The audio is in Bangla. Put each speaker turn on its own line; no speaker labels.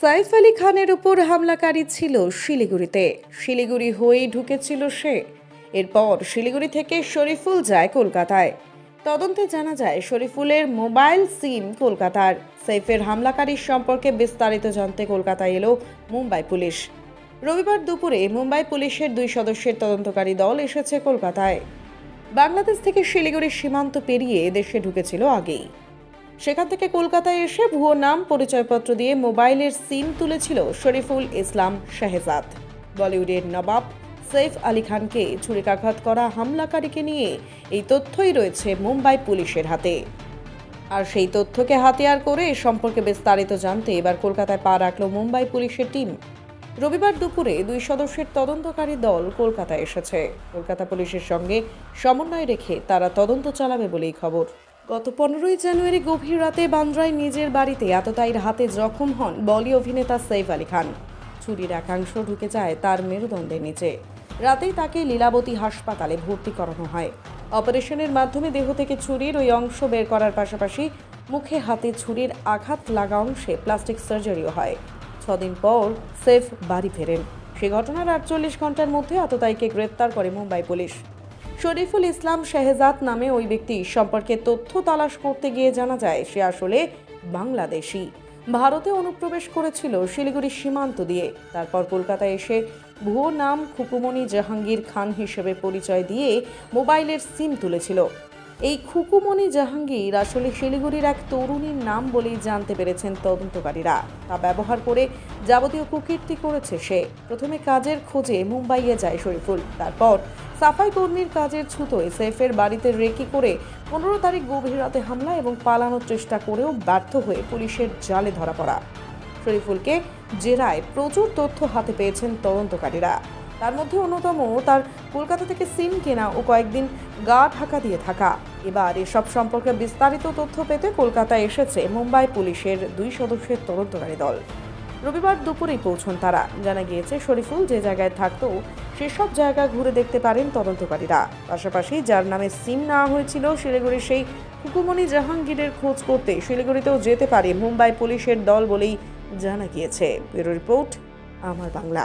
সাইফ আলী খানের উপর হামলাকারী ছিল শিলিগুড়িতে। শিলিগুড়ি হয়েই ঢুকেছিল সে। এরপর শিলিগুড়ি থেকে শরীফুল যায় কলকাতায়। তদন্তে জানা যায়, শরীফুলের মোবাইল সিম কলকাতার। সাইফের হামলাকারীর সম্পর্কে বিস্তারিত জানতে কলকাতায় এলো মুম্বাই পুলিশ। রবিবার দুপুরে মুম্বাই পুলিশের দুই সদস্যের তদন্তকারী দল এসেছে কলকাতায়। বাংলাদেশ থেকে শিলিগুড়ির সীমান্ত পেরিয়ে দেশে ঢুকেছিল আগেই। সেখান থেকে কলকাতায় এসে ভুয়ো নাম পরিচয়পত্র দিয়ে মোবাইলের সিম তুলেছিল শরীফুল ইসলাম শাহেজাদ। বলিউডের নবাব সৈফ আলী খানকে ছুরিকাঘাত করা হামলাকারীকে নিয়ে এই তথ্যই রয়েছে মুম্বাই পুলিশের হাতে। আর সেই তথ্যকে হাতিয়ার করে এ সম্পর্কে বিস্তারিত জানতে এবার কলকাতায় পা রাখল মুম্বাই পুলিশের টিম। রবিবার দুপুরে দুই সদস্যের তদন্তকারী দল কলকাতায় এসেছে। কলকাতা পুলিশের সঙ্গে সমন্বয় রেখে তারা তদন্ত চালাবে বলেই খবর। গত পনেরোই জানুয়ারি গভীর রাতে বান্দ্রায় নিজের বাড়িতে আততায়ীর হাতে জখম হন বলি অভিনেতা সৈফ আলী খান। ছুরির একাংশ ঢুকে যায় তার মেরুদণ্ডের নিচে। রাতেই তাকে লীলাবতী হাসপাতালে ভর্তি করানো হয়। অপারেশনের মাধ্যমে দেহ থেকে ছুরির ওই অংশ বের করার পাশাপাশি মুখে হাতে ছুরির আঘাত লাগা অংশে প্লাস্টিক সার্জারিও হয়। ছদিন পর সেফ বাড়ি ফেরেন। সে ঘটনার আটচল্লিশ ঘণ্টার মধ্যে আততায়ীকে গ্রেপ্তার করে মুম্বাই পুলিশ। শরীফুল ইসলাম শেহজাদ নামে ওই ব্যক্তি সম্পর্কে তথ্য তালাশ করতে গিয়ে জানা যায় সে আসলে বাংলাদেশি। ভারতে অনুপ্রবেশ করেছিল শিলিগুড়ি সীমান্ত দিয়ে। তারপর কলকাতায় এসে ভুয়ো নাম খুকুমণি জাহাঙ্গীর খান হিসেবে পরিচয় দিয়ে মোবাইলের সিম তুলেছিল। এই খুকুমণি জাহাঙ্গীর আসলে শিলিগুড়ির এক তরুণীর নাম বলেই জানতে পেরেছেন তদন্তকারীরা। তা ব্যবহার করে যাবতীয় কুকীর্তি করেছে সে। প্রথমে কাজের খোঁজে মুম্বাইয়ে যায় শরীফুল। তারপর সাফাই কর্মীর কাজের ছুতোয় সেফের বাড়িতে রেকি করে পনেরো তারিখ গভীর রাতে হামলা এবং পালানোর চেষ্টা করেও ব্যর্থ হয়ে পুলিশের জালে ধরা পড়া। শরীফুলকে জেরায় প্রচুর তথ্য হাতে পেয়েছেন তদন্তকারীরা। তার মধ্যে অন্যতম তার কলকাতা থেকে সিম কেনা ও কয়েকদিন গা ঢাকা দিয়ে থাকা। এবার এসব সম্পর্কে বিস্তারিত তথ্য পেতে কলকাতায় এসেছে মুম্বাই পুলিশের দুই সদস্যের তদন্তকারী দল। রবিবার দুপুরেই পৌঁছন তারা। জানা গিয়েছে, শরীফুল যে জায়গায় থাকতো সেসব জায়গা ঘুরে দেখতে পারেন তদন্তকারীরা। পাশাপাশি যার নামে সিম নেওয়া হয়েছিল শিলিগুড়ির সেই হুকুমনি জাহাঙ্গীরের খোঁজ করতে শিলিগুড়িতেও যেতে পারে মুম্বাই পুলিশের দল বলেই জানা গিয়েছে। ব্যুরো রিপোর্ট, আমার বাংলা।